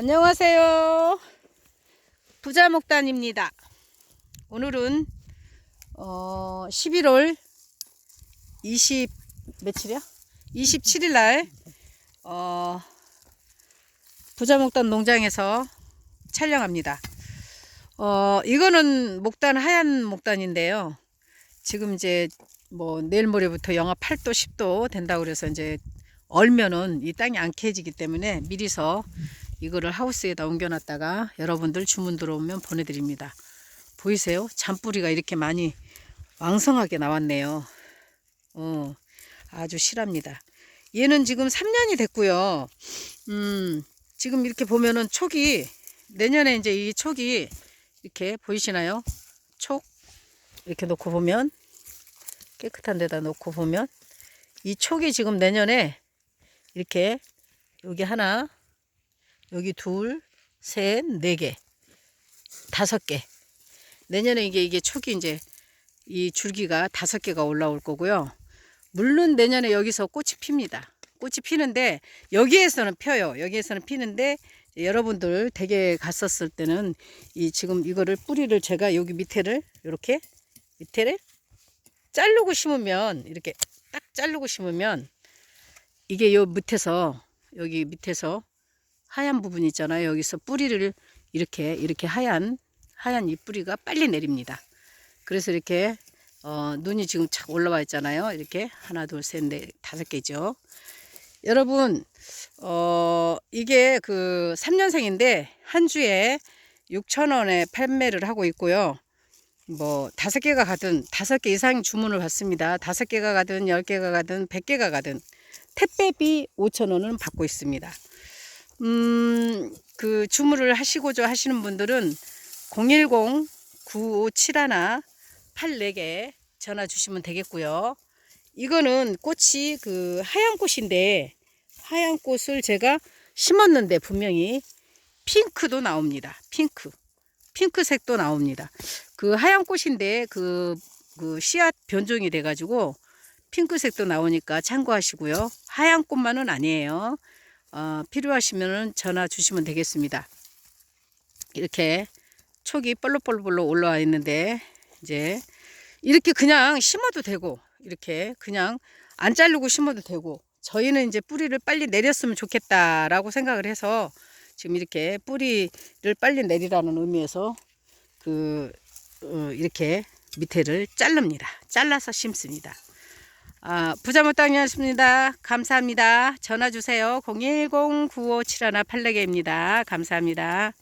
안녕하세요. 부자목단입니다. 오늘은 어 11월 20 며칠이야? 27일 날 어, 부자목단 농장에서 촬영합니다. 어 이거는 목단 하얀 목단인데요. 지금 이제 뭐 내일 모레부터 영하 8도 10도 된다고 그래서 이제 얼면은 이 땅이 안 캐지기 때문에 미리서 이거를 하우스에다 옮겨놨다가 여러분들 주문 들어오면 보내드립니다. 보이세요? 잔뿌리가 이렇게 많이 왕성하게 나왔네요. 어, 아주 실합니다. 얘는 지금 3년이 됐고요. 음, 지금 이렇게 보면은 촉이 내년에 이제 이 촉이 이렇게 보이시나요? 촉 이렇게 놓고 보면 깨끗한 데다 놓고 보면 이 촉이 지금 내년에 이렇게 여기 하나 여기 둘, 셋, 네 개, 다섯 개. 내년에 이게 이게 촉이 이제 이 줄기가 다섯 개가 올라올 거고요. 물론 내년에 여기서 꽃이 핍니다. 꽃이 피는데 여기에서는 펴요. 여기에서는 피는데 여러분들 댁에 갔었을 때는 이 지금 이거를 뿌리를 제가 여기 밑에를 이렇게 밑에를 자르고 심으면 이렇게 딱 자르고 심으면 이게 요 밑에서 여기 밑에서 하얀 부분 있잖아요. 여기서 뿌리를 이렇게 이렇게 하얀 하얀 이 뿌리가 빨리 내립니다. 그래서 이렇게 어, 눈이 지금 착 올라와 있잖아요. 이렇게 하나, 둘, 셋, 넷, 다섯 개죠. 여러분, 어, 이게 그 3년생인데 한 주에 6,000원에 판매를 하고 있고요. 뭐 다섯 개가 가든 다섯 개 이상 주문을 받습니다. 다섯 개가 가든 열 개가 가든 백 개가 가든 택배비 5,000원은 받고 있습니다. 음, 그 주문을 하시고자 하시는 분들은 010-9571-84개 전화 주시면 되겠고요. 이거는 꽃이 그 하얀 꽃인데 하얀 꽃을 제가 심었는데 분명히 핑크도 나옵니다. 핑크. 핑크색도 나옵니다. 그 하얀 꽃인데 그, 그 씨앗 변종이 돼가지고 핑크색도 나오니까 참고하시고요. 하얀 꽃만은 아니에요. 어, 필요하시면 전화 주시면 되겠습니다. 이렇게 촉이 볼록볼록 올라와 있는데 이제 이렇게 그냥 심어도 되고 이렇게 그냥 안 자르고 심어도 되고 저희는 이제 뿌리를 빨리 내렸으면 좋겠다라고 생각을 해서 지금 이렇게 뿌리를 빨리 내리라는 의미에서 그 어, 이렇게 밑에를 자릅니다. 잘라서 심습니다. 아, 부자모 땅이었습니다. 감사합니다. 전화 주세요. 010-9571-84개입니다. 감사합니다.